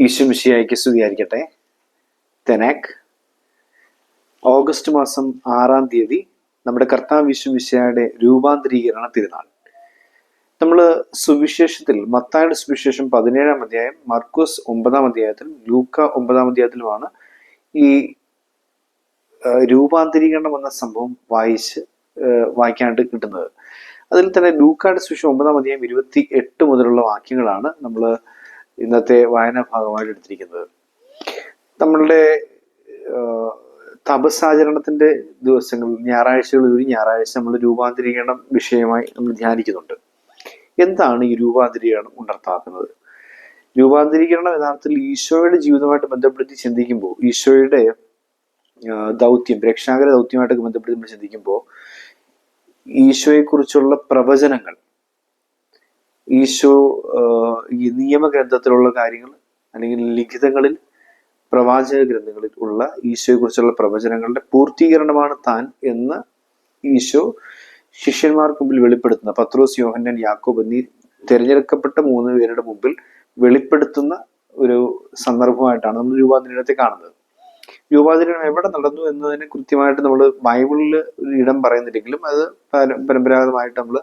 ഈശുമിഷിയായിക്ക് സ്തുതിയായിരിക്കട്ടെ. തെനാക്. ഓഗസ്റ്റ് മാസം ആറാം തീയതി നമ്മുടെ കർത്താവ് വിശ്വമിശയുടെ രൂപാന്തരീകരണ തിരുനാൾ. നമ്മൾ സുവിശേഷത്തിൽ മത്തായുടെ സുവിശേഷം പതിനേഴാം അധ്യായം മർക്കോസ് ഒമ്പതാം അധ്യായത്തിലും ലൂക്ക ഒമ്പതാം അധ്യായത്തിലുമാണ് ഈ രൂപാന്തരീകരണം എന്ന സംഭവം വായിച്ച് വായിക്കാനായിട്ട് കിട്ടുന്നത്. അതിൽ തന്നെ ലൂക്കാട് സുവിശേഷം ഒമ്പതാം അധ്യായം ഇരുപത്തി എട്ട് മുതലുള്ള വാക്യങ്ങളാണ് നമ്മൾ ഇന്നത്തെ വായനാ ഭാഗമായിട്ട് എടുത്തിരിക്കുന്നത്. നമ്മളുടെ തപസ്സാചരണത്തിന്റെ ദിവസങ്ങളിൽ ഞായറാഴ്ചകളിൽ ഒരു ഞായറാഴ്ച നമ്മൾ രൂപാന്തരീകരണം വിഷയമായി നമ്മൾ ധ്യാനിക്കുന്നുണ്ട്. എന്താണ് ഈ രൂപാന്തരീകരണം ഉണർത്താക്കുന്നത്? രൂപാന്തരീകരണം യഥാർത്ഥത്തിൽ ഈശോയുടെ ജീവിതമായിട്ട് ബന്ധപ്പെടുത്തി ചിന്തിക്കുമ്പോൾ ഈശോയുടെ ദൗത്യം രക്ഷാകര ദൗത്യമായിട്ടൊക്കെ ബന്ധപ്പെടുത്തി നമ്മൾ ചിന്തിക്കുമ്പോൾ ഈശോയെക്കുറിച്ചുള്ള പ്രവചനങ്ങൾ ഈശോ ഈ നിയമഗ്രന്ഥത്തിലുള്ള കാര്യങ്ങൾ അല്ലെങ്കിൽ ലിഖിതങ്ങളിൽ പ്രവാചക ഗ്രന്ഥങ്ങളിൽ ഉള്ള ഈശോയെ കുറിച്ചുള്ള പ്രവചനങ്ങളുടെ പൂർത്തീകരണമാണ് താൻ എന്ന് ഈശോ ശിഷ്യന്മാർക്ക് മുമ്പിൽ വെളിപ്പെടുത്തുന്ന പത്രോസ് യോഹന്നൻ യാക്കോബ് എന്നീ തിരഞ്ഞെടുക്കപ്പെട്ട മൂന്ന് പേരുടെ മുമ്പിൽ വെളിപ്പെടുത്തുന്ന ഒരു സന്ദർഭമായിട്ടാണ് നമ്മൾ രൂപാന്തരീകരണത്തെ കാണുന്നത്. രൂപാന്തരീകരണം എവിടെ നടന്നു എന്നതിനെ കൃത്യമായിട്ട് നമ്മൾ ബൈബിളിൽ ഒരു ഇടം പറയുന്നില്ലെങ്കിലും അത് പരമ്പരാഗതമായിട്ട് നമ്മൾ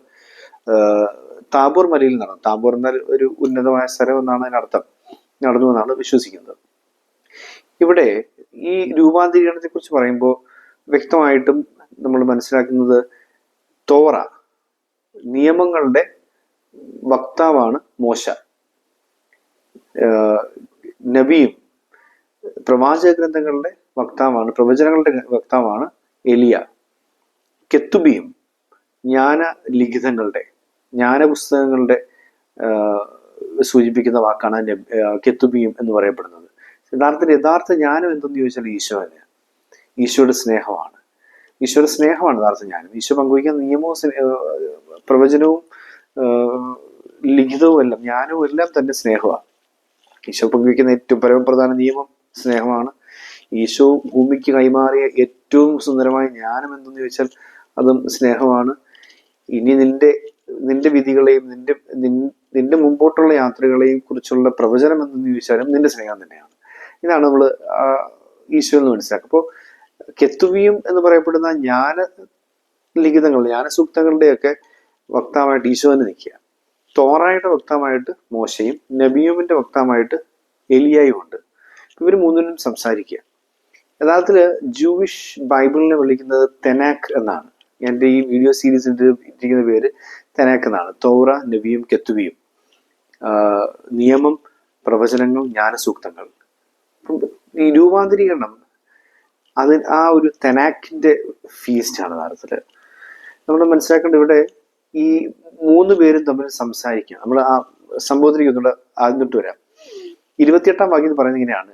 താബോർ മലയിൽ നടന്നു താബോർ എന്നാൽ ഒരു ഉന്നതമായ സ്ഥലം എന്നാണ് അതിനർത്ഥം നടന്നു എന്നാണ് വിശ്വസിക്കുന്നത്. ഇവിടെ ഈ രൂപാന്തരീകരണത്തെ കുറിച്ച് പറയുമ്പോൾ വ്യക്തമായിട്ടും നമ്മൾ മനസ്സിലാക്കുന്നത് തോറ നിയമങ്ങളുടെ വക്താവാണ് മോശ. നബിയും പ്രവാചക ഗ്രന്ഥങ്ങളുടെ വക്താവാണ് പ്രവചനങ്ങളുടെ വക്താവാണ് എലിയ. കെത്തുബിയും ജ്ഞാന ലിഖിതങ്ങളുടെ ജ്ഞാന പുസ്തകങ്ങളുടെ സൂചിപ്പിക്കുന്ന വാക്കാണ് കെത്തുബിയും എന്ന് പറയപ്പെടുന്നത്. യഥാർത്ഥത്തിൽ യഥാർത്ഥ ജ്ഞാനം എന്തെന്ന് ചോദിച്ചാൽ ഈശോ തന്നെ ഈശോയുടെ സ്നേഹമാണ്. ഈശോയുടെ സ്നേഹമാണ് യഥാർത്ഥ ജ്ഞാനം. ഈശോ പങ്കുവയ്ക്കുന്ന നിയമവും പ്രവചനവും ലിഖിതവും എല്ലാം ജ്ഞാനവും എല്ലാം തന്നെ സ്നേഹമാണ്. ഈശോ പങ്കുവയ്ക്കുന്ന ഏറ്റവും പരമപ്രധാന നിയമം സ്നേഹമാണ്. ഈശോ ഭൂമിക്ക് കൈമാറിയ ഏറ്റവും സുന്ദരമായ ജ്ഞാനം എന്തെന്ന് ചോദിച്ചാൽ അതും സ്നേഹമാണ്. ഇനി നിന്റെ നിന്റെ വിധികളെയും നിന്റെ നിന്റെ മുമ്പോട്ടുള്ള യാത്രകളെയും കുറിച്ചുള്ള പ്രവചനം എന്ന് ചോദിച്ചാലും നിന്റെ സ്നേഹം തന്നെയാണ്. ഇതാണ് നമ്മൾ ഈശോ എന്ന് മനസ്സിലാക്കുക. അപ്പോൾ കെത്തുവിയും എന്ന് പറയപ്പെടുന്ന ജ്ഞാന ലിഖിതങ്ങൾ ജ്ഞാനസൂക്തങ്ങളുടെയൊക്കെ വക്താവായിട്ട് ഈശോ തന്നെ നിൽക്കുക. തോറായുടെ വക്താവായിട്ട് മോശയും നബിയുമിന്റെ വക്താവായിട്ട് എലിയായും ഉണ്ട്. ഇവർ മൂന്നിനും സംസാരിക്കുക. യഥാർത്ഥത്തിൽ ജൂവിഷ് ബൈബിളിനെ വിളിക്കുന്നത് തെനാക്ക് എന്നാണ്. എന്റെ ഈ വീഡിയോ സീരീസിന്റെ ഇരിക്കുന്ന പേര് തെനാക്ക് എന്നാണ് തോറ നവിയും കെത്തുവിയും. നിയമം പ്രവചനങ്ങൾ ജ്ഞാനസൂക്തങ്ങൾ. ഈ രൂപാന്തരീകരണം അത് ആ ഒരു തെനാക്കിന്റെ ഫീസ്റ്റ് ആണ് യഥാർത്ഥത്തിൽ നമ്മൾ മനസ്സിലാക്കേണ്ട ഇവിടെ ഈ മൂന്ന് പേരും തമ്മിൽ സംസാരിക്കുക നമ്മൾ ആ സംബോധനയ്ക്ക് ആദ്യമിട്ട് വരാം. ഇരുപത്തിയെട്ടാം വാക്യം പറയുന്നത് ഇങ്ങനെയാണ്.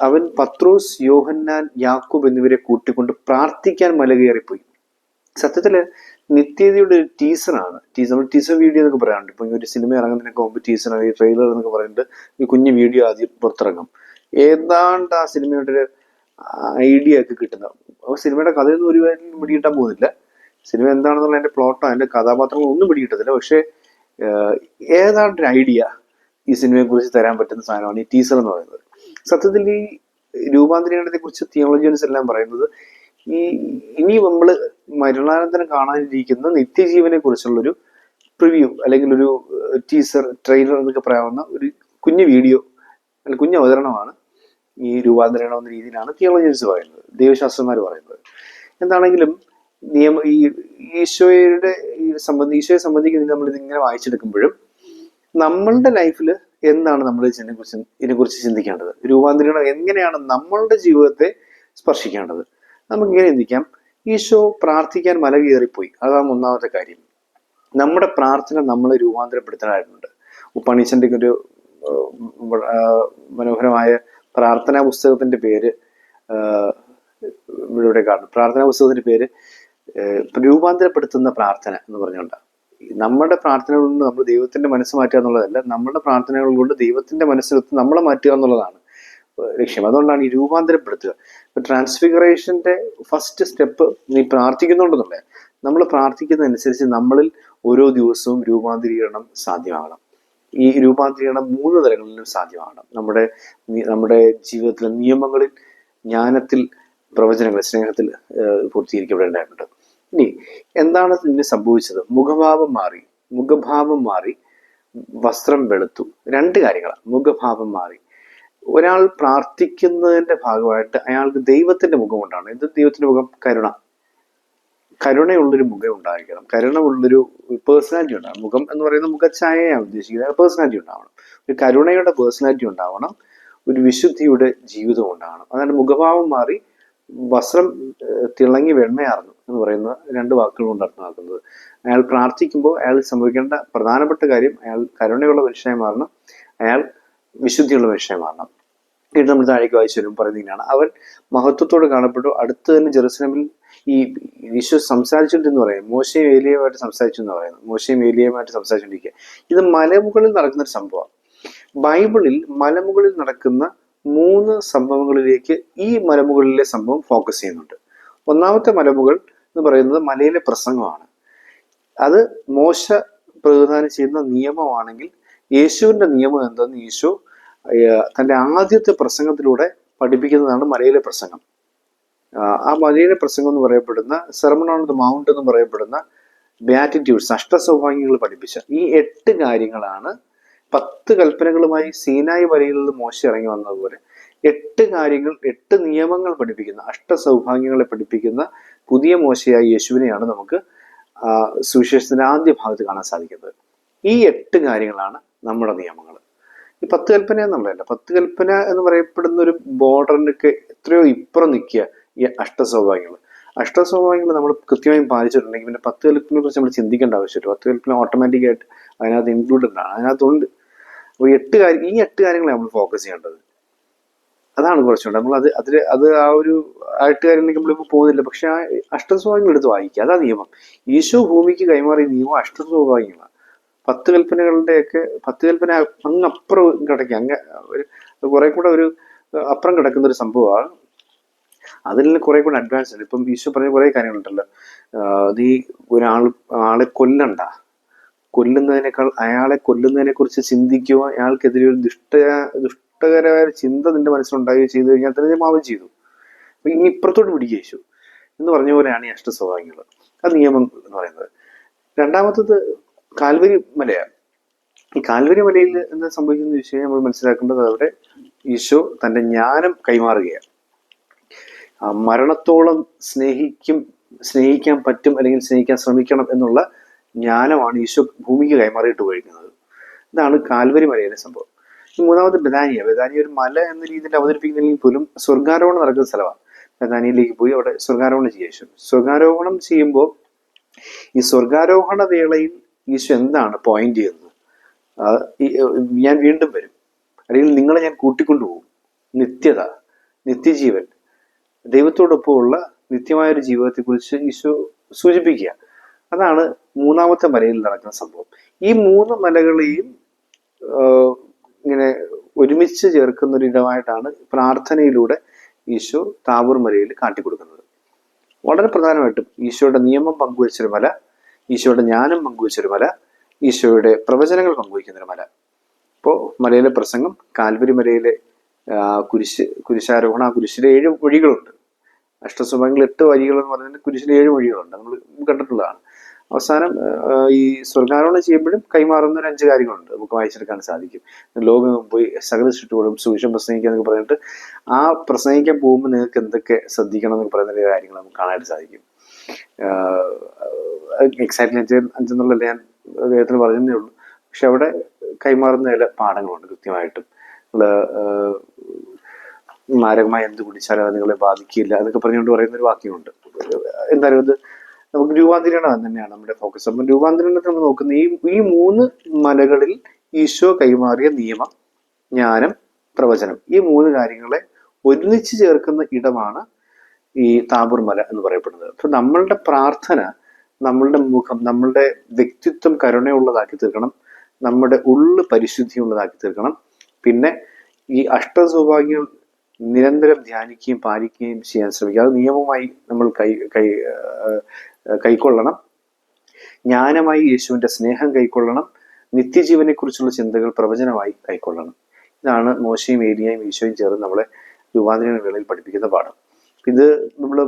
അവൻ പത്രോസ് യോഹന്നാൻ യാക്കൂബ് എന്നിവരെ കൂട്ടിക്കൊണ്ട് പ്രാർത്ഥിക്കാൻ മല സത്യത്തിൽ നിത്യതയുടെ ഒരു ടീസറാണ് ടീസർ ടീസർ വീഡിയോ എന്നൊക്കെ പറയാറുണ്ട്. ഇപ്പൊ ഒരു സിനിമ ഇറങ്ങുന്നതിനൊക്കെ മുമ്പ് ടീസർ ഈ ട്രെയിലർ എന്നൊക്കെ പറഞ്ഞിട്ട് ഈ കുഞ്ഞു വീഡിയോ ആദ്യം പുറത്തിറങ്ങും. ഏതാണ്ട് ആ സിനിമയുടെ ഒരു ഐഡിയ ഒക്കെ കിട്ടുന്നത് അപ്പോൾ സിനിമയുടെ കഥയൊന്നും ഒരു കാര്യം പിടികിട്ടാൻ പോകുന്നില്ല. സിനിമ എന്താണെന്നുള്ള അതിന്റെ പ്ലോട്ടോ അതിന്റെ കഥാപാത്രങ്ങളോ ഒന്നും പിടികിട്ടത്തില്ല. പക്ഷേ ഏതാണ്ട് ഒരു ഐഡിയ ഈ സിനിമയെ കുറിച്ച് തരാൻ പറ്റുന്ന സാധനമാണ് ഈ ടീസർ എന്ന് പറയുന്നത്. സത്യത്തിൽ ഈ രൂപാന്തരീകരണത്തെ കുറിച്ച് തിയോളജിയൻസ് എല്ലാം പറയുന്നത് ഈ ഇനി നമ്മൾ മരണാനന്തരം കാണാനിരിക്കുന്ന നിത്യജീവനെ കുറിച്ചുള്ളൊരു പ്രിവ്യൂ അല്ലെങ്കിൽ ഒരു ടീസർ ട്രെയിലർ എന്നൊക്കെ പറയാവുന്ന ഒരു കുഞ്ഞു വീഡിയോ അല്ലെങ്കിൽ കുഞ്ഞു അവതരണമാണ് ഈ രൂപാന്തരണം എന്ന രീതിയിലാണ് തിയോളജിയൻസ് പറയുന്നത് ദൈവശാസ്ത്രന്മാർ പറയുന്നത്. എന്താണെങ്കിലും നിയമ ഈ ഈശോയുടെ സംബന്ധി ഈശോയെ സംബന്ധിക്കുന്ന നമ്മൾ ഇതിങ്ങനെ വായിച്ചെടുക്കുമ്പോഴും നമ്മളുടെ ലൈഫിൽ എന്താണ് നമ്മൾ ഇതിനെക്കുറിച്ച് ഇതിനെക്കുറിച്ച് ചിന്തിക്കേണ്ടത്? രൂപാന്തരീകരണം എങ്ങനെയാണ് നമ്മളുടെ ജീവിതത്തെ സ്പർശിക്കേണ്ടത്? നമുക്ക് ഇങ്ങനെ ചിന്തിക്കാം. ഈശോ പ്രാർത്ഥിക്കാൻ മല കയറിപ്പോയി അതാണ് ഒന്നാമത്തെ കാര്യം. നമ്മുടെ പ്രാർത്ഥന നമ്മളെ രൂപാന്തരപ്പെടുത്താനായിട്ടുണ്ട്. ഉപ്പണീശന്റെ ഒരു മനോഹരമായ പ്രാർത്ഥനാ പുസ്തകത്തിന്റെ പേര് ഇവിടെ കാണും പ്രാർത്ഥനാ പുസ്തകത്തിന്റെ പേര് രൂപാന്തരപ്പെടുത്തുന്ന പ്രാർത്ഥന എന്ന് പറഞ്ഞുകൊണ്ട്. നമ്മുടെ പ്രാർത്ഥനകൾ കൊണ്ട് നമ്മൾ ദൈവത്തിന്റെ മനസ്സ് മാറ്റുക എന്നുള്ളതല്ല നമ്മുടെ പ്രാർത്ഥനകൾ കൊണ്ട് ദൈവത്തിന്റെ മനസ്സിലെത്തി നമ്മളെ മാറ്റുക എന്നുള്ളതാണ്. ലക്ഷ്യം. അതുകൊണ്ടാണ് ഈ രൂപാന്തരപ്പെടുത്തുക. ഇപ്പൊ ട്രാൻസ്ഫിഗറേഷന്റെ ഫസ്റ്റ് സ്റ്റെപ്പ് നീ പ്രാർത്ഥിക്കുന്നുണ്ടെന്നുള്ളത് നമ്മൾ പ്രാർത്ഥിക്കുന്നതനുസരിച്ച് നമ്മളിൽ ഓരോ ദിവസവും രൂപാന്തരീകരണം സാധ്യമാകണം. ഈ രൂപാന്തരീകരണം മൂന്ന് തലങ്ങളിലും സാധ്യമാകണം. നമ്മുടെ നമ്മുടെ ജീവിതത്തിലെ നിയമങ്ങളിൽ ജ്ഞാനത്തിൽ പ്രവചനങ്ങൾ സ്നേഹത്തിൽ പൂർത്തീകരിക്കപ്പെടേണ്ടതായിട്ടുണ്ട്. ഇനി എന്താണ് ഇതിന് സംഭവിച്ചത്? മുഖഭാവം മാറി മുഖഭാവം മാറി വസ്ത്രം വെളുത്തു. രണ്ട് കാര്യങ്ങളാണ്. മുഖഭാവം മാറി ഒരാൾ പ്രാർത്ഥിക്കുന്നതിന്റെ ഭാഗമായിട്ട് അയാൾക്ക് ദൈവത്തിന്റെ മുഖം ഇത് ദൈവത്തിന്റെ മുഖം? കരുണ. കരുണയുള്ളൊരു മുഖം ഉണ്ടായിരിക്കണം. കരുണ ഉള്ളൊരു പേഴ്സണാലിറ്റി ഉണ്ടാവണം. മുഖം എന്ന് പറയുന്ന മുഖഛായയാണ് ഉദ്ദേശിക്കുന്നത്. പേഴ്സണാലിറ്റി ഉണ്ടാവണം. ഒരു കരുണയുടെ പേഴ്സണാലിറ്റി ഉണ്ടാവണം. ഒരു വിശുദ്ധിയുടെ ജീവിതം ഉണ്ടാവണം. അതായത് മുഖഭാവം മാറി വസ്ത്രം തിളങ്ങി വെണ്മയാർന്നു എന്ന് പറയുന്ന രണ്ട് വാക്കുകൾ കൊണ്ട് അർത്ഥമാക്കുന്നത്. അയാൾ പ്രാർത്ഥിക്കുമ്പോൾ അയാൾ സംഭവിക്കേണ്ട പ്രധാനപ്പെട്ട കാര്യം അയാൾ കരുണയുള്ള മനുഷ്യനായി മാറണം. അയാൾ വിശുദ്ധിയുള്ള വിഷയമാണ്. ഇത് നമ്മൾ താഴേക്ക് വായിച്ചു വരും പറയുന്നതിനാണ്. അവൻ മഹത്വത്തോട് കാണപ്പെട്ടു. അടുത്ത് തന്നെ ജെറുസലമിൽ ഈ ഈശോ സംസാരിച്ചിട്ടെന്ന് പറയും മോശയും ഏലിയയുമായിട്ട് സംസാരിച്ചു എന്ന് പറയുന്നത് മോശയും ഏലിയയുമായിട്ട് സംസാരിച്ചുകൊണ്ടിരിക്കുക. ഇത് മലമുകളിൽ നടക്കുന്ന ഒരു സംഭവമാണ്. ബൈബിളിൽ മലമുകളിൽ നടക്കുന്ന മൂന്ന് സംഭവങ്ങളിലേക്ക് ഈ മലമുകളിലെ സംഭവം ഫോക്കസ് ചെയ്യുന്നുണ്ട്. ഒന്നാമത്തെ മലമുകൾ എന്ന് പറയുന്നത് മലയിലെ പ്രസംഗമാണ്. അത് മോശ പ്രതിദാനം ചെയ്യുന്ന നിയമമാണെങ്കിൽ യേശുവിന്റെ നിയമം എന്തെന്ന് യേശു തന്റെ ആദ്യത്തെ പ്രസംഗത്തിലൂടെ പഠിപ്പിക്കുന്നതാണ് മലയിലെ പ്രസംഗം. ആ, മലയിലെ പ്രസംഗം എന്ന് പറയപ്പെടുന്ന സെർമൺ ഓൺ ദ മൗണ്ട് എന്ന് പറയപ്പെടുന്ന ബാറ്റിറ്റ്യൂഡ്സ് അഷ്ടസൗഭാഗ്യങ്ങൾ പഠിപ്പിച്ച ഈ എട്ട് കാര്യങ്ങളാണ് പത്ത് കൽപ്പനകളുമായി സീനായി വരയിൽ നിന്ന് മോശ ഇറങ്ങി വന്നതുപോലെ എട്ട് കാര്യങ്ങൾ എട്ട് നിയമങ്ങൾ പഠിപ്പിക്കുന്ന അഷ്ടസൗഭാഗ്യങ്ങളെ പഠിപ്പിക്കുന്ന പുതിയ മോശയായ യേശുവിനെയാണ് നമുക്ക് സുവിശേഷത്തിന്റെ ആദ്യ ഭാഗത്ത് കാണാൻ സാധിക്കുന്നത്. ഈ എട്ട് കാര്യങ്ങളാണ് നമ്മുടെ നിയമങ്ങൾ ഈ പത്ത് കൽപ്പന എന്നുള്ളതല്ല പത്ത് കൽപ്പന എന്ന് പറയപ്പെടുന്ന ഒരു ബോർഡറിനൊക്കെ എത്രയോ ഇപ്പുറം നിൽക്കുക ഈ അഷ്ടസൗഭാഗ്യങ്ങൾ അഷ്ടസൗഭാഗ്യങ്ങൾ നമ്മൾ കൃത്യമായും പാലിച്ചിട്ടുണ്ടെങ്കിൽ പിന്നെ പത്ത് കൽപ്പനയെ കുറിച്ച് നമ്മൾ ചിന്തിക്കേണ്ട ആവശ്യമില്ല. പത്ത് കൽപ്പന ഓട്ടോമാറ്റിക് ആയിട്ട് അതിനകത്ത് ഇൻക്ലൂഡഡ് ആണ്. അതിനകത്തുണ്ട്. അപ്പോൾ എട്ട് കാര്യം ഈ എട്ട് കാര്യങ്ങളെ നമ്മൾ ഫോക്കസ് ചെയ്യേണ്ടത്. അതാണ് കുറച്ചുകൂടെ നമ്മൾ അത് അതിൽ അത് ആ ഒരു ആ എട്ട് കാര്യങ്ങളിലേക്ക് നമ്മളിപ്പോൾ പോകുന്നില്ല. പക്ഷെ ആ അഷ്ടസൗഭാഗ്യങ്ങൾ എടുത്ത് വായിക്കുക. അതാ നിയമം. ഈശോ ഭൂമിക്ക് കൈമാറിയ നിയമം അഷ്ടസൗഭാഗ്യങ്ങളാണ് പത്ത് കൽപ്പനകളുടെയൊക്കെ പത്ത് കൽപ്പന അങ്ങ് അപ്പുറം കിടക്കുക അങ്ങ് ഒരു കുറെ കൂടെ ഒരു അപ്പുറം കിടക്കുന്ന ഒരു സംഭവമാണ്. അതിൽ കുറെ കൂടെ അഡ്വാൻസ് ഉണ്ട് ഇപ്പം ഈശോ പറഞ്ഞ കുറെ കാര്യങ്ങളുണ്ടല്ലോ. നീ ഒരാൾ ആളെ കൊല്ലണ്ട. കൊല്ലുന്നതിനേക്കാൾ അയാളെ കൊല്ലുന്നതിനെ കുറിച്ച് ചിന്തിക്കുക അയാൾക്കെതിരെ ഒരു ദുഷ്ട ദുഷ്ടകരമായ ചിന്ത നിന്റെ മനസ്സിലുണ്ടാവുകയോ ചെയ്തു കഴിഞ്ഞാൽ തന്നെ മാവ് ചെയ്തു. അപ്പൊ ഇനി ഇപ്പുറത്തോട്ട് പിടിക്കുക എന്ന് പറഞ്ഞ പോലെയാണ് ഈ അഷ്ടസ്വഭാവങ്ങൾ. അത് നിയമം എന്ന് പറയുന്നത്. രണ്ടാമത്തത് കാൽവരി മലയാണ് ഈ കാൽവരി മലയിൽ എന്താ ചോദിച്ചു കഴിഞ്ഞാൽ നമ്മൾ മനസ്സിലാക്കേണ്ടത് അവിടെ ഈശോ തന്റെ ജ്ഞാനം കൈമാറുകയാണ്. മരണത്തോളം സ്നേഹിക്കും സ്നേഹിക്കാൻ പറ്റും അല്ലെങ്കിൽ സ്നേഹിക്കാൻ ശ്രമിക്കണം എന്നുള്ള ജ്ഞാനമാണ് ഈശോ ഭൂമിക്ക് കൈമാറിയിട്ട് പോയിരിക്കുന്നത് ഇതാണ് കാൽവരി മലയിലെ സംഭവം. മൂന്നാമത് ബദാനിയ ബദാനിയ ഒരു മല എന്ന രീതിയിൽ അവതരിപ്പിക്കുന്നില്ലെങ്കിൽ പോലും സ്വർഗാരോഹണം നടക്കുന്ന സ്ഥലമാണ്. ബദാനിയിലേക്ക് പോയി അവിടെ സ്വർഗാരോഹണം ചെയ്യുക ഈശോ സ്വർഗാരോഹണം ചെയ്യുമ്പോൾ ഈ സ്വർഗാരോഹണ വേളയിൽ ഈശോ എന്താണ് പോയിന്റ് ചെയ്യുന്നത്? ഞാൻ വീണ്ടും വരും. അല്ലെങ്കിൽ നിങ്ങളെ ഞാൻ കൂട്ടിക്കൊണ്ടുപോകും. നിത്യത നിത്യജീവൻ. ദൈവത്തോടൊപ്പമുള്ള നിത്യമായൊരു ജീവിതത്തെക്കുറിച്ച് ഈശോ സൂചിപ്പിക്കുക. അതാണ് മൂന്നാമത്തെ മലയിൽ നടക്കുന്ന സംഭവം. ഈ മൂന്ന് മലകളെയും ഇങ്ങനെ ഒരുമിച്ച് ചേർക്കുന്ന ഒരു ഇടമായിട്ടാണ് പ്രാർത്ഥനയിലൂടെ ഈശോ താവൂർ മലയിൽ കാട്ടിക്കൊടുക്കുന്നത്. വളരെ പ്രധാനമായിട്ടും ഈശോയുടെ നിയമം പങ്കുവച്ചൊരു മല ഈശോയുടെ ജ്ഞാനം പങ്കുവച്ചൊരു മല ഈശോയുടെ പ്രവചനങ്ങൾ പങ്കുവയ്ക്കുന്നൊരു മല. ഇപ്പോൾ മലയിലെ പ്രസംഗം കാൽവരി മലയിലെ കുരിശ് കുരിശാരോഹണ കുരിശിലെ ഏഴ് വഴികളുണ്ട്. അഷ്ടസുഭങ്ങൾ എട്ട് വരികൾ എന്ന് പറഞ്ഞാൽ കുരിശിലെ ഏഴ് വഴികളുണ്ട്. നമ്മൾ കണ്ടിട്ടുള്ളതാണ്. അവസാനം ഈ സ്വർഗാരോഹണം ചെയ്യുമ്പോഴും കൈമാറുന്ന ഒരു അഞ്ച് കാര്യങ്ങളുണ്ട്. നമുക്ക് വായിച്ചെടുക്കാൻ സാധിക്കും. ലോകം പോയി സകല ചുറ്റുകളും സുവിശം പ്രസംഗിക്കുക എന്നൊക്കെ പറഞ്ഞിട്ട് ആ പ്രസംഗിക്കാൻ പോകുമ്പോൾ നിങ്ങൾക്ക് എന്തൊക്കെ ശ്രദ്ധിക്കണം എന്നൊക്കെ പറയുന്ന കാര്യങ്ങൾ നമുക്ക് കാണാനായിട്ട് സാധിക്കും. എക്സാക്ട്ലി എന്നുള്ള ഞാൻ അദ്ദേഹത്തിന് പറഞ്ഞതേ ഉള്ളൂ. പക്ഷെ അവിടെ കൈമാറുന്ന ചില പാഠങ്ങളുണ്ട് കൃത്യമായിട്ടും. നിങ്ങൾ മാരകമായി എന്ത് കുടിച്ചാലും അത് നിങ്ങളെ ബാധിക്കില്ല എന്നൊക്കെ പറഞ്ഞുകൊണ്ട് പറയുന്ന ഒരു വാക്യമുണ്ട്. എന്തായാലും അത് നമുക്ക് രൂപാന്തരീകരണം തന്നെയാണ് നമ്മുടെ ഫോക്കസ് അപ്പം രൂപാന്തരീകരണത്തിൽ നമ്മൾ നോക്കുന്ന ഈ ഈ മൂന്ന് മലകളിൽ ഈശോ കൈമാറിയ നിയമം ജ്ഞാനം പ്രവചനം ഈ മൂന്ന് കാര്യങ്ങളെ ഒരുമിച്ച് ചേർക്കുന്ന ഇടമാണ് ഈ താബൂർ മല എന്ന് പറയപ്പെടുന്നത്. അപ്പൊ നമ്മളുടെ പ്രാർത്ഥന നമ്മളുടെ മുഖം നമ്മളുടെ വ്യക്തിത്വം കരുണയുള്ളതാക്കി തീർക്കണം. നമ്മുടെ ഉള്ള് പരിശുദ്ധിയുള്ളതാക്കി തീർക്കണം. പിന്നെ ഈ അഷ്ടസൗഭാഗ്യം നിരന്തരം ധ്യാനിക്കുകയും പാലിക്കുകയും ചെയ്യാൻ ശ്രമിക്കുക. അത് നിയമമായി നമ്മൾ കൈ കൈ കൈക്കൊള്ളണം. ജ്ഞാനമായി യേശുവിന്റെ സ്നേഹം കൈക്കൊള്ളണം. നിത്യജീവനെക്കുറിച്ചുള്ള ചിന്തകൾ പ്രവചനമായി കൈക്കൊള്ളണം. ഇതാണ് മോശയും ഏരിയയും ഈശോയും ചേർന്ന് നമ്മളെ രൂപാന്തരീകരണ വേളയിൽ പഠിപ്പിക്കുന്ന പാഠം. ഇത് നമ്മൾ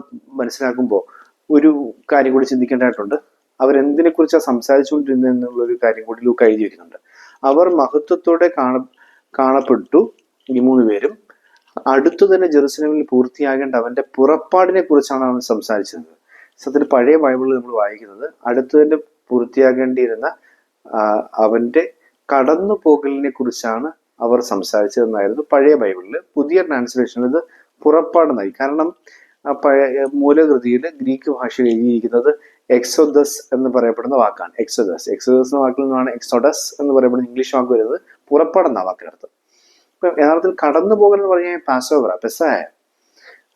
മനസ്സിലാക്കുമ്പോൾ ഒരു കാര്യം കൂടി ചിന്തിക്കേണ്ടതായിട്ടുണ്ട്. അവരെന്തിനെ കുറിച്ചാണ് സംസാരിച്ചുകൊണ്ടിരുന്നത് എന്നുള്ളൊരു കാര്യം കൂടി ലൂക്ക് എഴുതി വയ്ക്കുന്നുണ്ട് അവർ മഹത്വത്തോടെ കാണ കാണപ്പെട്ടു ഈ മൂന്ന് പേരും. അടുത്തു തന്നെ ജെറുസലേമിൽ പൂർത്തിയാകേണ്ട അവന്റെ പുറപ്പാടിനെ കുറിച്ചാണ് അവൻ സംസാരിച്ചത്. സത്യത്തിൽ പഴയ ബൈബിളിൽ നമ്മൾ വായിക്കുന്നത് അടുത്തു തന്നെ പൂർത്തിയാകേണ്ടിയിരുന്ന അവന്റെ കടന്നു പോകലിനെ കുറിച്ചാണ് അവർ സംസാരിച്ചതെന്നായിരുന്നു പഴയ ബൈബിളിൽ പുതിയ ട്രാൻസ്ലേഷനിൽ ഇത് പുറപ്പാടെന്നായി കാരണം ആ പഴയ മൂലകൃതിയിൽ ഗ്രീക്ക് ഭാഷയിൽ എഴുതിയിരിക്കുന്നത് എക്സോദസ് എന്ന് പറയപ്പെടുന്ന വാക്കാണ്. എക്സോദസ്. എക്സോദസ് എന്ന വാക്കിൽ നിന്നാണ് എക്സോഡസ് എന്ന് പറയപ്പെടുന്ന ഇംഗ്ലീഷ് വാക്ക് വരുന്നത് പുറപ്പെടുന്ന വാക്കിനടുത്ത് ഇപ്പൊ യഥാർത്ഥത്തിൽ കടന്നു പോകൽ എന്ന് പറഞ്ഞാൽ പാസോവറ പെസായ.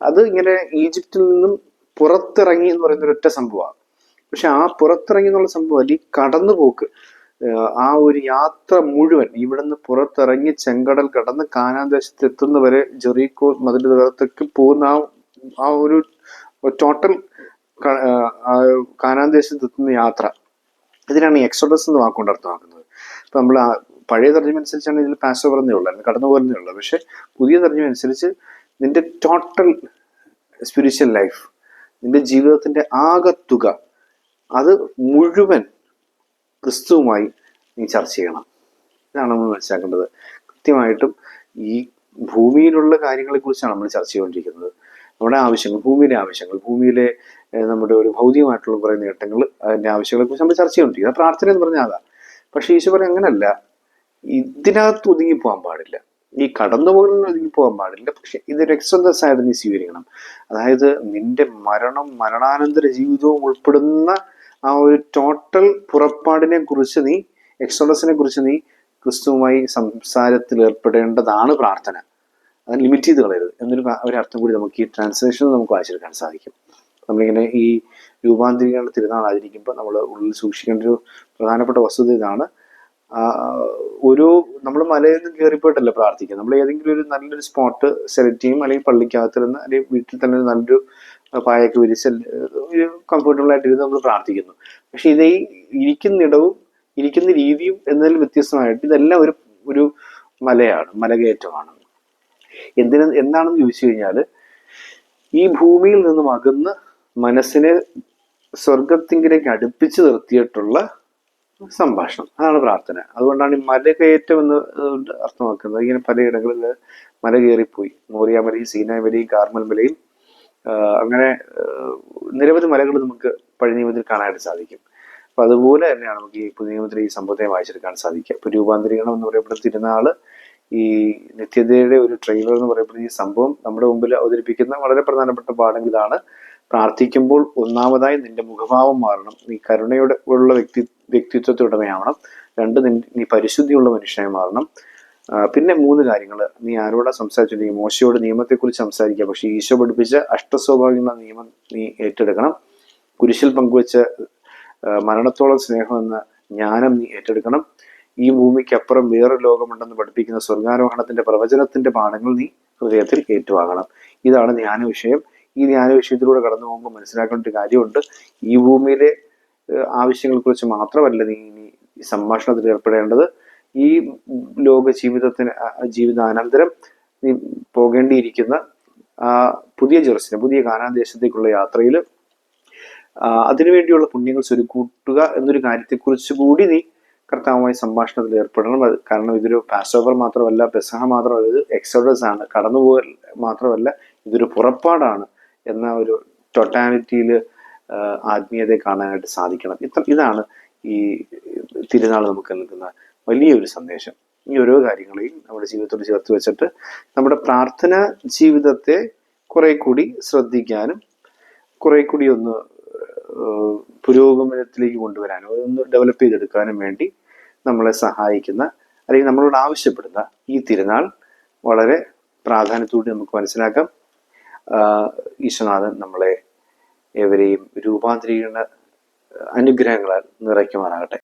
അത് ഇങ്ങനെ ഈജിപ്തിൽ നിന്നും പുറത്തിറങ്ങി എന്ന് പറയുന്ന ഒരു ഒറ്റ സംഭവമാണ്. പക്ഷെ ആ പുറത്തിറങ്ങി എന്നുള്ള സംഭവം അല്ലെങ്കിൽ കടന്നുപോക്ക്. ആ ഒരു യാത്ര മുഴുവൻ ഇവിടുന്ന് പുറത്തിറങ്ങി ചെങ്കടൽ കടന്ന് കാനാൻ ദേശത്ത് എത്തുന്നവരെ ജെറീക്കോ മതിലകത്തേക്ക് പോകുന്ന ആ ആ ഒരു ടോട്ടൽ കാനാൻ ദേശത്ത് എത്തുന്ന യാത്ര. ഇതിനാണ് എക്സോഡസ് എന്ന് വാക്കുകൊണ്ട് അർത്ഥമാക്കുന്നത്. ഇപ്പൊ നമ്മൾ പഴയ തർജമ അനുസരിച്ചാണ് ഇതിൽ പാസ് ഓവർ എന്നേ ഉള്ളൂ കടന്നു പോകുന്നേ ഉള്ളൂ. പക്ഷെ പുതിയ തർജമ അനുസരിച്ച് നിന്റെ ടോട്ടൽ സ്പിരിച്വൽ ലൈഫ് നിന്റെ ജീവിതത്തിന്റെ ആകത്തുക അത് മുഴുവൻ ക്രിസ്തുവുമായി നീ ചർച്ച ചെയ്യണം. ഇതാണ് നമ്മൾ മനസ്സിലാക്കേണ്ടത്. കൃത്യമായിട്ടും ഈ ഭൂമിയിലുള്ള കാര്യങ്ങളെക്കുറിച്ചാണ് നമ്മൾ ചർച്ച ചെയ്തുകൊണ്ടിരിക്കുന്നത്. നമ്മുടെ ആവശ്യങ്ങൾ ഭൂമിയിലെ ആവശ്യങ്ങൾ ഭൂമിയിലെ നമ്മുടെ ഒരു ഭൗതികമായിട്ടുള്ള കുറേ നേട്ടങ്ങൾ അതിന്റെ ആവശ്യങ്ങളെ കുറിച്ച് നമ്മൾ ചർച്ച ചെയ്തുകൊണ്ടിരിക്കുന്നത് പ്രാർത്ഥന എന്ന് പറഞ്ഞാൽ അതാ. പക്ഷേ ഈശോ പറഞ്ഞ അങ്ങനല്ല. ഇതിനകത്ത് ഒതുങ്ങി പോകാൻ പാടില്ല. ഈ കടന്നു പോകുന്ന ഒതുങ്ങി പോകാൻ പാടില്ല. പക്ഷെ ഇതൊരു എക്സോദസ് ആയിട്ട് നീ സ്വീകരിക്കണം. അതായത് നിന്റെ മരണം മരണാനന്തര ജീവിതവും ഉൾപ്പെടുന്ന ആ ഒരു ടോട്ടൽ പുറപ്പാടിനെ കുറിച്ച് നീ എക്സോഡസിനെ കുറിച്ച് നീ ക്രിസ്തുവുമായി സംസാരത്തിൽ ഏർപ്പെടേണ്ടതാണ് പ്രാർത്ഥന. അത് ലിമിറ്റ് ചെയ്ത് കളയരുത്. എന്നൊരു ഒരു അർത്ഥം കൂടി നമുക്ക് ഈ ട്രാൻസ്ലേഷൻ നമുക്ക് വായിച്ചെടുക്കാൻ സാധിക്കും. നമ്മളിങ്ങനെ ഈ രൂപാന്തരീകരണ തിരുനാൾ ആചരിക്കുമ്പോൾ നമ്മൾ ഉള്ളിൽ സൂക്ഷിക്കേണ്ട ഒരു പ്രധാനപ്പെട്ട വസ്തുത ഇതാണ്. ഒരു നമ്മൾ മലയിൽ നിന്ന് കയറിപ്പോയിട്ടല്ല പ്രാർത്ഥിക്കുക. നമ്മൾ ഏതെങ്കിലും ഒരു നല്ലൊരു സ്പോട്ട് സെലക്ട് ചെയ്യും അല്ലെങ്കിൽ പള്ളിക്കകത്തിരുന്ന് അല്ലെങ്കിൽ വീട്ടിൽ തന്നെ നല്ലൊരു പായൊക്കെ വിരിച്ച് ഒരു കംഫർട്ടബിൾ ആയിട്ട് ഇരുന്ന് നമ്മൾ പ്രാർത്ഥിക്കുന്നു. പക്ഷെ ഇത് ഇരിക്കുന്നിടവും ഇരിക്കുന്ന രീതിയും എന്നതിൽ വ്യത്യസ്തമായിട്ട് ഇതെല്ലാം ഒരു ഒരു മലയാണ് മലകയറ്റമാണ്. എന്തിന് എന്താണെന്ന് ചോദിച്ചു കഴിഞ്ഞാൽ ഈ ഭൂമിയിൽ നിന്നും അകന്ന് മനസ്സിനെ സ്വർഗത്തിങ്കിലേക്ക് അടുപ്പിച്ച് നിർത്തിയിട്ടുള്ള സംഭാഷണം. അതാണ് പ്രാർത്ഥന. അതുകൊണ്ടാണ് ഈ മലകയറ്റം എന്ന് അർത്ഥമാക്കുന്നത്. ഇങ്ങനെ പലയിടങ്ങളിൽ മല കയറിപ്പോയി മോറിയാമലയും സീനാമലയും കാർമൽ മലയും അങ്ങനെ നിരവധി മലകൾ നമുക്ക് പഴയ നിയമത്തിൽ കാണാനായിട്ട് സാധിക്കും. അപ്പൊ അതുപോലെ തന്നെയാണ് നമുക്ക് ഈ പുതിയ നിയമത്തിൽ ഈ സംഭവത്തെ വായിച്ചെടുക്കാൻ സാധിക്കുക. ഇപ്പൊ രൂപാന്തരീകരണം എന്ന് പറയപ്പെടുന്ന തിരുനാൾ ഈ നിത്യതയുടെ ഒരു ട്രെയിലർ എന്ന് പറയപ്പെടുന്ന ഈ സംഭവം നമ്മുടെ മുമ്പിൽ അവതരിപ്പിക്കുന്ന വളരെ പ്രധാനപ്പെട്ട പാഠം ഇതാണ്. പ്രാർത്ഥിക്കുമ്പോൾ ഒന്നാമതായി നിന്റെ മുഖഭാവം മാറണം. നീ കരുണയുടെ ഉള്ള വ്യക്തി വ്യക്തിത്വത്തിലുടമയാവണം രണ്ട് നീ പരിശുദ്ധിയുള്ള മനുഷ്യനായി മാറണം. പിന്നെ മൂന്ന് കാര്യങ്ങൾ. നീ ആരോടാ സംസാരിച്ചിട്ടുണ്ടെങ്കിൽ മോശയോട് നിയമത്തെക്കുറിച്ച് സംസാരിക്കുക. പക്ഷേ ഈശോ പഠിപ്പിച്ച അഷ്ടസ്വാഭാവിക നിയമം നീ ഏറ്റെടുക്കണം. കുരിശിൽ പങ്കുവെച്ച മരണത്തോളം സ്നേഹം എന്ന ജ്ഞാനം നീ ഏറ്റെടുക്കണം. ഈ ഭൂമിക്കപ്പുറം വേറൊരു ലോകമുണ്ടെന്ന് പഠിപ്പിക്കുന്ന സ്വർഗാരോഹണത്തിന്റെ പ്രവചനത്തിന്റെ പാഠങ്ങൾ നീ ഹൃദയത്തിൽ ഏറ്റുവാങ്ങണം. ഇതാണ് ധ്യാന വിഷയം ഈ ധ്യാന വിഷയത്തിലൂടെ കടന്നു പോകുമ്പോൾ മനസ്സിലാക്കേണ്ട ഒരു കാര്യമുണ്ട്. ഈ ഭൂമിയിലെ ആവശ്യങ്ങളെക്കുറിച്ച് മാത്രമല്ല നീ ഇനി സംഭാഷണത്തിൽ ഏർപ്പെടേണ്ടത്. ഈ ലോക ജീവിതത്തിന് ജീവിതാനന്തരം നീ പോകേണ്ടിയിരിക്കുന്ന പുതിയ ജെറുസലേം പുതിയ കാനാദേശത്തേക്കുള്ള യാത്രയിൽ അതിനുവേണ്ടിയുള്ള പുണ്യങ്ങൾ സ്വരുക്കൂട്ടുക എന്നൊരു കാര്യത്തെക്കുറിച്ച് കൂടി നീ കർത്താവുമായി സംഭാഷണത്തിൽ ഏർപ്പെടണം. കാരണം ഇതൊരു പാസ് ഓവർ മാത്രമല്ല പെസഹ മാത്രമല്ല ഇത് എക്സോഡസ് ആണ്. കടന്നുപോകൽ മാത്രമല്ല ഇതൊരു പുറപ്പാടാണ് എന്ന ഒരു ടൊട്ടാലിറ്റിയിൽ ആത്മീയതയെ കാണാനായിട്ട് സാധിക്കണം. ഇത്ര ഇതാണ് ഈ തിരുനാൾ നമുക്ക് നൽകുന്ന വലിയൊരു സന്ദേശം. ഈ ഓരോ കാര്യങ്ങളെയും നമ്മുടെ ജീവിതത്തോട് ചേർത്ത് വെച്ചിട്ട് നമ്മുടെ പ്രാർത്ഥന ജീവിതത്തെ കുറെ കൂടി ശ്രദ്ധിക്കാനും കുറെ കൂടി ഒന്ന് പുരോഗമനത്തിലേക്ക് കൊണ്ടുവരാനും അതൊന്ന് ഡെവലപ്പ് ചെയ്തെടുക്കാനും വേണ്ടി നമ്മളെ സഹായിക്കുന്ന അല്ലെങ്കിൽ നമ്മളോട് ആവശ്യപ്പെടുന്ന ഈ തിരുനാൾ വളരെ പ്രാധാന്യത്തോടെ നമുക്ക് മനസ്സിലാക്കാം. ഈശ്വനാഥൻ നമ്മളെ ഏവരെയും രൂപാന്തരീകരണ അനുഗ്രഹങ്ങളാൽ നിറയ്ക്കുമാറാകട്ടെ.